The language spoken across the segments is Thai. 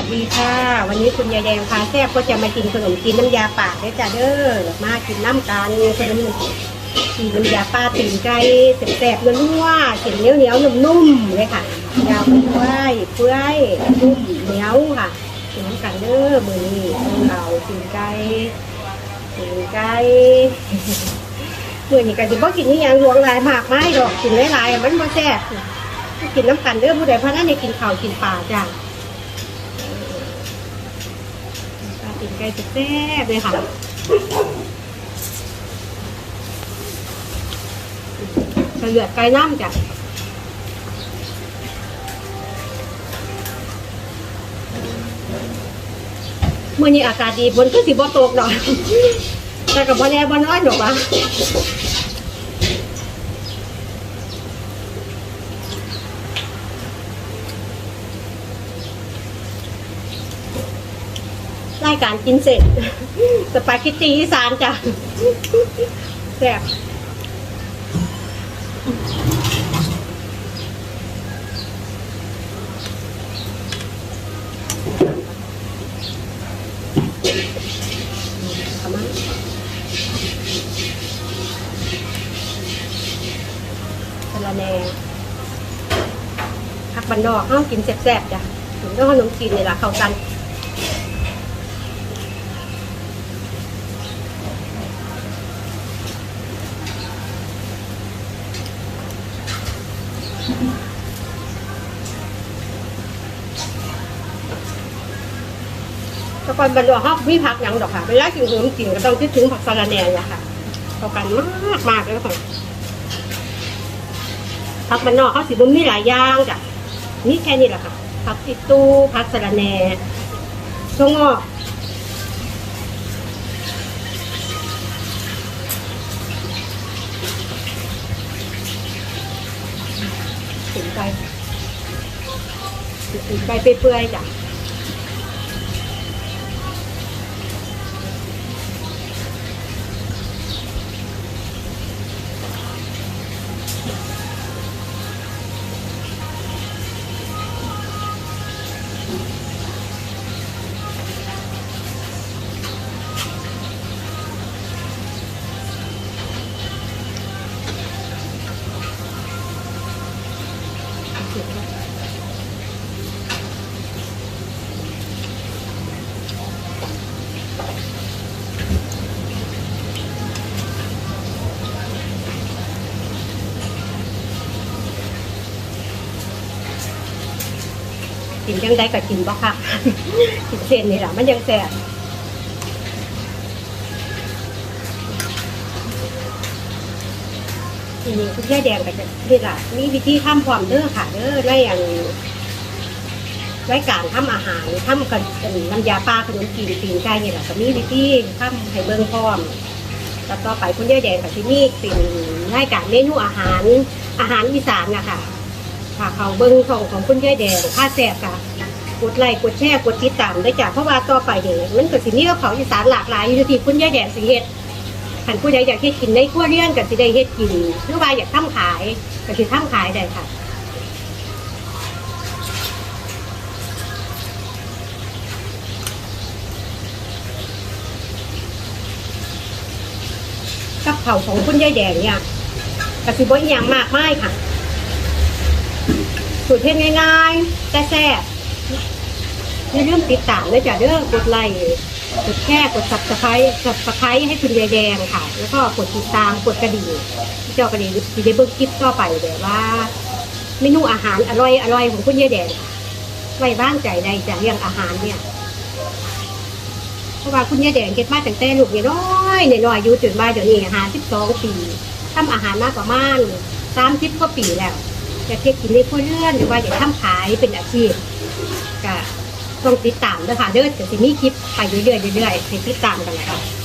วัสดีค่ะ วันนี้คุณยายแดงพาแซ่บก็จะมากินขนมจีนน้ำยาป่าด้วยจ้าเด้อมากินน้ำกันขนมจีนน้ำยาป่าตีนไก่แซ่บๆนัวๆเสียงเหนียวเหนียวๆนุ่มๆเลยค่ะยาวไปด้วยเปื่อยนุ่มเหนียวค่ะกินน้ำกันเด้อมือนี้เอาตีนไก่ตีนไก่มือนี้ก็สิบ่กินนี่ยังหลวงลายมากไม้ดอกกินหลายๆมันบ่แซ่บกินน้ำกันเด้อผู้ใดพระนั้นได้กินข้าวกินปลาจ้า ตีนไก่แซ่บเลยค่ะเลือดไก่น้ำจ้ะเมื่อนี้อากาศดีฝนก็สิบ่ตกดอกแต่กับบ่แน่บ่น้อยดอกวะ รายการกินเสร็จ สปาเกตตีอีสานจ้ะแซ่บละแนผักบันนอกห้องกินแซ่บๆจ้ะถึงต้องขนมจีนนี่ล่ะเข้ากัน กอนบรรลุฮอกมีผักยังดอกค่ะเวลากินขนมจีนก็ต้องคิดถึงผักสะระแหน่เนี่ยค่ะเขากันมากมากเลยค่ะผักบรรนอกเขาสิบุมีหลายอย่างจ้ะนี่แค่นี้แหละค่ะผักติดตู้ผักสะระแหน่ถั่วงอกถึงไปถึงไปเปื่อยๆจ้ะ ยังได้ก็กินบ่ค่ะกินเส้นนี่แหละมันยังแซ่บทีนี้คุณยาแดงก็จะนี่ล่ะมีวิธีทำความเด้อค่ะเด้อได้อย่างรายการทำอาหารทำกันเป็นน้ำยาปลาขนมจีนตีนไก่นี่แหละก็มีวิธีทำให้เบิ่งพร้อมแล้วต่อไปคุณยาแดงก็ที่มีเป็นรายการเมนูอาหารอาหารอีสานนะคะ ค่ะเขาเบิ้งของของคุณยายแดงค่าแซ่บค่ะ กดไลค์กดแชร์กดติดตามได้จ้ะเพราะว่าต่อไปเดี๋ยวมันก็สิมีกับเขาอีสานหลากหลายอยู่ที่คุณยายแดงสิเฮ็ดคันผู้ใดอยากเฮ็ดกินในครัวเรื่อนก็สิได้เฮ็ดกินหรือว่าอยากทำขายก็สิทำขายได้ค่ะกับเขาของคุณยายแดงเนี่ยก็สิบ่อีหยังมากมายค่ะ สูตรเฮ็ดง่ายๆ แต่แซ่บอย่าลืมติดตามเลยจ้ะเด้อกดไลค์กดแชร์กดสับสไครต์สับสไครต์ให้คุณยายแดงค่ะ แล้วก็กดติดตามกดกระดิ่งที่เจ้ากระดิ่งที่ได้เบิ่งคลิปต่อไปแบบว่า เมนูอาหารอร่อยอร่อยของคุณยายแดงไว้บ้างใจใดจะเรื่องอาหารเนี่ยเพราะว่าคุณยายแดงเก็บมาตั้งแต่ลูกน้อยๆน้อยอยู่จนมาเดี๋ยวนี้หาสิบสองปีทำอาหารมาประมาณสามสิบกว่าปีแล้ว จะเก็บกินในครัวเลื่อนหรือว่าอยากทำขายเป็นอาชีพก็ต้องติดตามด้วยค่ะเด้อจะสิมีคลิปไปเรื่อยๆเรื่อยๆให้ติดตามกันนะคะ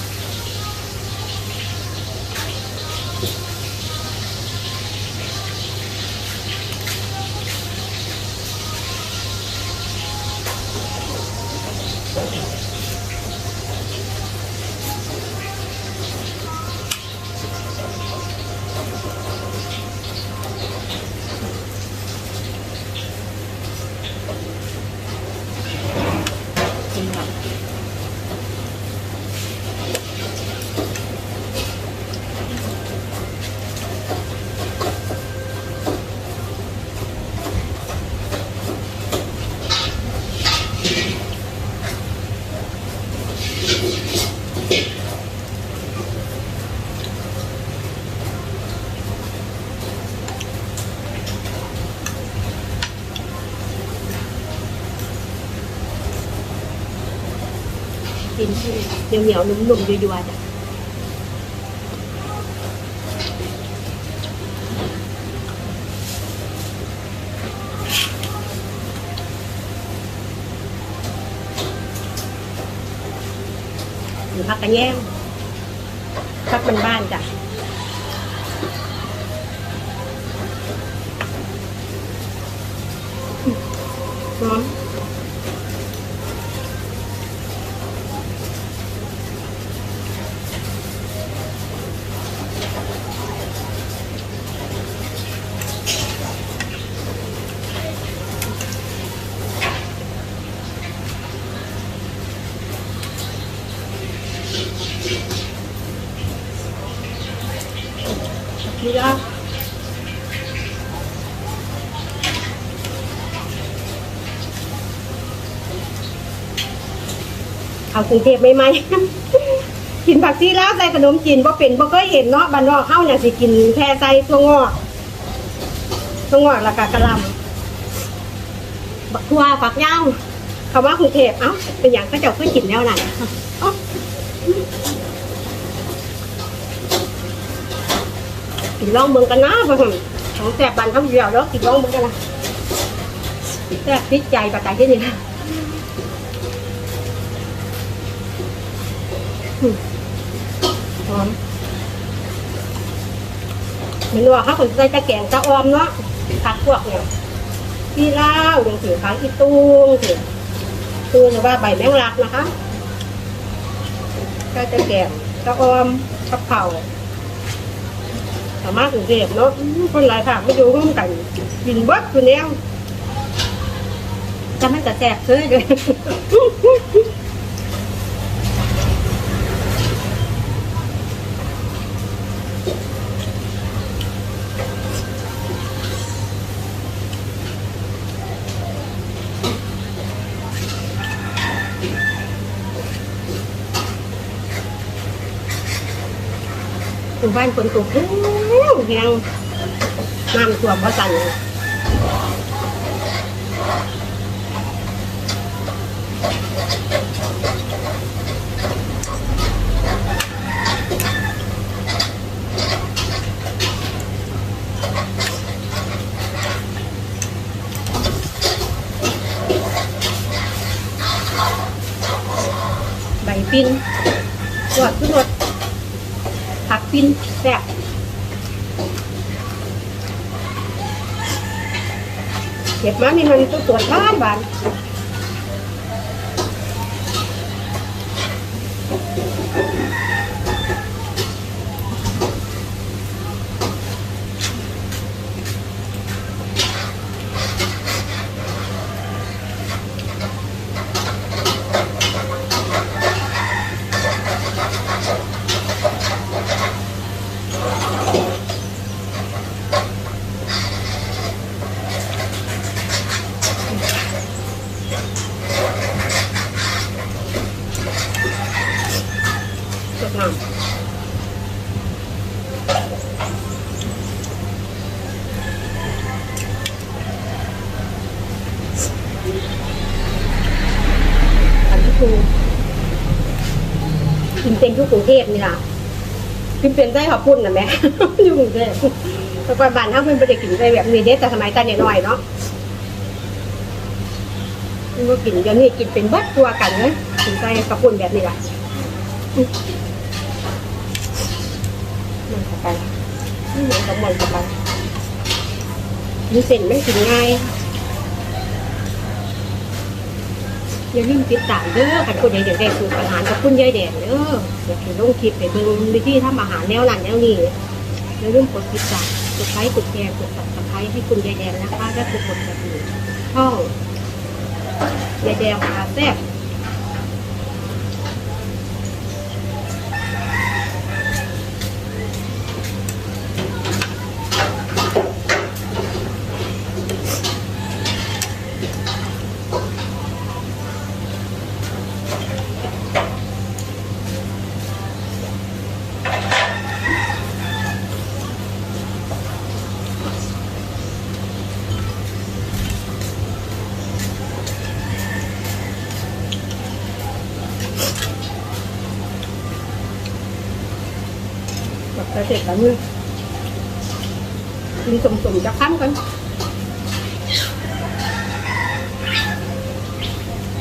กินเหนียวเหนียวๆนุ่มๆยัวๆจ้ะหรือพักกระแยงพักบ้านๆจ้ะหอม นี่ละเอากรุงเทพไม่ไหมกินผักชีแล้วใส่ขนมจีนบ่เป็นบ่เคยเห็นเนาะบ้านนอกเฮาเนี่ยสิกินแค่ใส่ตัวงอกตัวงอกแล้วก็กะลำบักทั่วฝักยาคำว่ากรุงเทพเอ้าเป็นอย่างก็เจ้าเคยกินแล้วนั่นเอ้า กินลองเบิ่งกันนะพ่อผมของแซ่บบ้านเขาเดียวแล้วกินลองเบิ่งกันนะแซ่บติดใจปากใจที่นี่นะหอมเหมือนว่าเขาคนใส่ตะแกงตะออมเนาะผักพวกเนี่ยที่เล่าวอย่งถือขางอีตุ้งถือตูนหรือว่าใบแมงลักนะคะใส่ตะแกงตะออมกะเพรา สามารถถึงเรียบเนาะคนหลายค่ะไม่อยู่ร่วมกันกินเบิดคือแนวจะไม่กระแสบเลยเลยอยู่บ้านคนตกแห้ง แห้งน้ำท่วมเพราะสั่นใบปิ้นตรวจขึ้นรถ ผักปิ้นแซ่บเก็บ มีเงินตัวตรวจบ้านบ้าน สดน้ำอันที่คือกินเป็นทุกกรุงเทพนี่ล่ะกินเป็นได้ขอบคุณนะแม่อยู่กรุงเทพแต่ก่อนบ้านถ้าเพิ่นไปได้กินได้แบบนี้เด็แต่สมัยกันน้อยเนาะมันก็กินเดี๋ยวนี้กินเป็นเบัดตัวกันเลยกินใส่กระปุ่นแบบนี้ล่ะ มันเข้าไปนี่เหมือนกับมันเข้าไปมีเส้นไม่กินง่ายอย่าลืมติดตามเด้อคันคุณใดเดี๋ยวได้สูตรอาหารกับคุณยายแดงเด้ออยากเห็นลงคลิปไปเบิ่งวิธีทำอาหารแนวนั้นแนวนี้อย่าลืมกดติดตามกดไลค์กดแชร์กด subscribe ให้คุณยายแดงนะคะและกดกดกระดิ่งช่องยายแดงพาแซ่บ เสร็จแล้วนี่กินสมๆจะค้ำกัน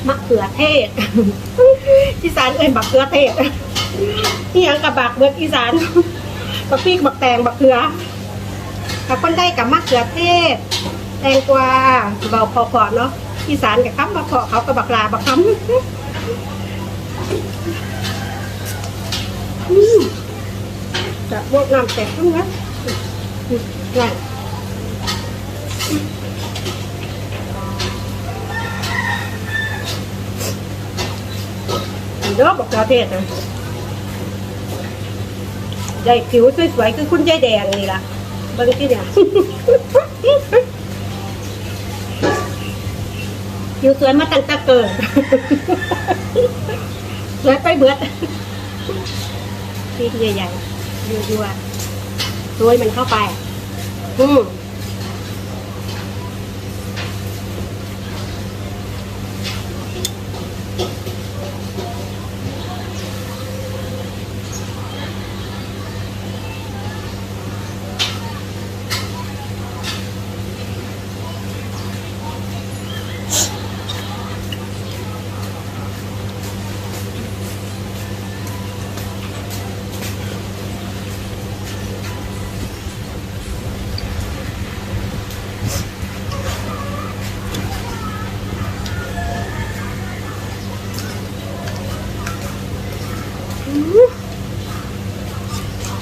มะเขือเทศอีสานเอ้ยบักเขือเทศนี่ยังกับบักเบิดอีสานบักพริกบักแตงบักเขือกับคนได้กับมะเขือเทศ แตงกวาเบาพอๆเนาะอีสานกับคำบักเพาะเขากับบักลาบักคำอืม จะบวกน้ำแตกทั้งนั้นนั่นเด้อบอกกาเทศนะยายผิวสวยๆคือคุณยายแดงนี่ล่ะบิ่งทีเนี่ยผิวสวยมาตั้งแต่เกิดสวยไปเบิดพริกใหญ่ๆ ยัวๆโรยมันเข้าไปอืม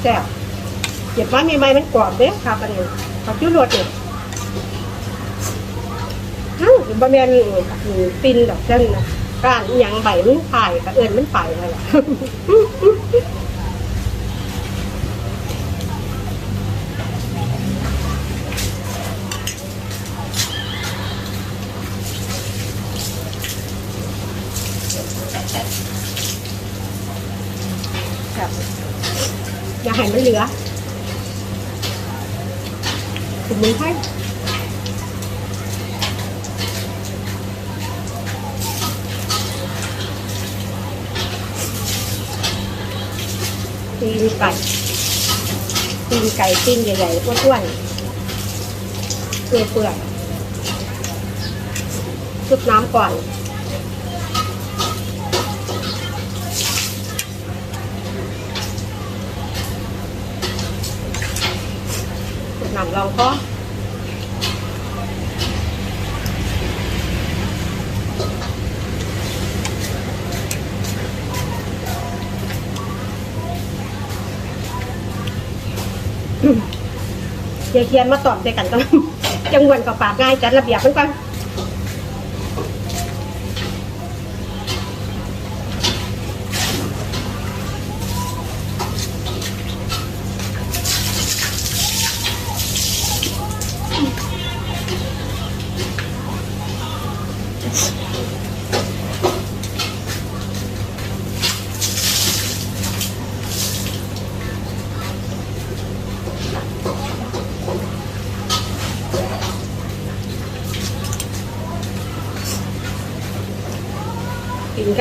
แซ่บเก็บไว้มีไม้มันกรอบเด้ครับอันนี้ผักชิ้วรวดเนี่ยอ้าวบะเมียนปินดอกเส้นนะก้านยังใบมันผ่ายกระเอิญมันไปอะไรล่ะครับ อย่าให้มันเหลือถุงมือให้ตีนไก่ตีนไก่ตีนใหญ่ๆอ้วนๆเปลือกๆชุบน้ำก่อน หนำลองก็เดี๋ยวเคียนมาตอบใจกันก็จังหวนกับปากง่ายจัดระเบียบมันก่อน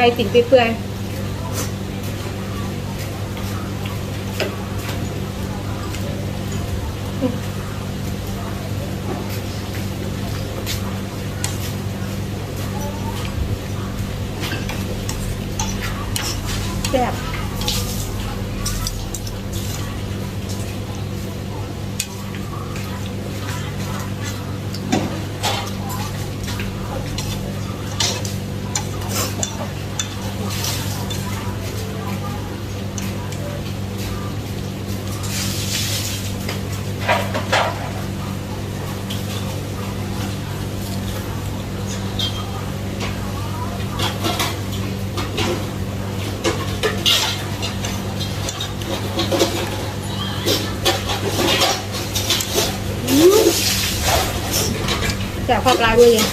ติ่นไก่ติ่นเปื่อยๆแซ่บ ลายมือยัง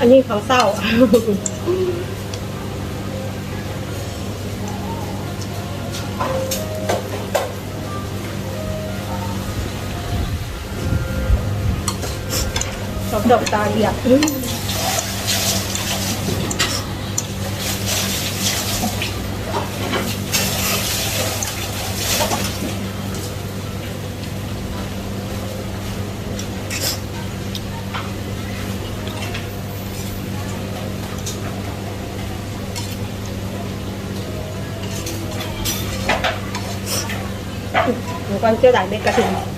อันนี้เขาเศร้า ดอกตาเหลียบหนูก่อนเจียวด่างเบ็ดกระถิ่น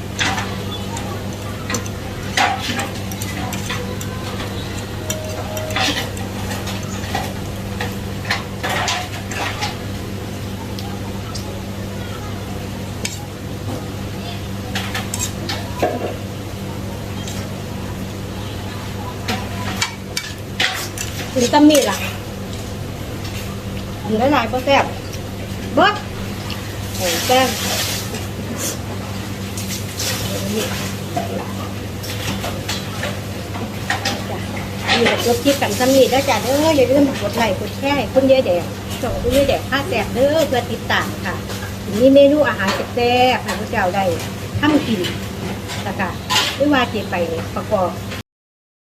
ถึงตำมีดล่ะถึงละลายก็แซ่บเบิ้โอ้แซ่บนี่จ้ะนี่กันตำมีดแล้จ้ะเด้ออย่าลืมกดไลค์กดแชร์คนเยอะแดงส่งคนเยอะแดงผ้าแซ่บเด้อเพื่อติดตามค่ะมีเมนูอาหารแซ่บๆให้พวกเจ้าได้ทำกินแล้วก็ไม่ว่าจะไปประกอบ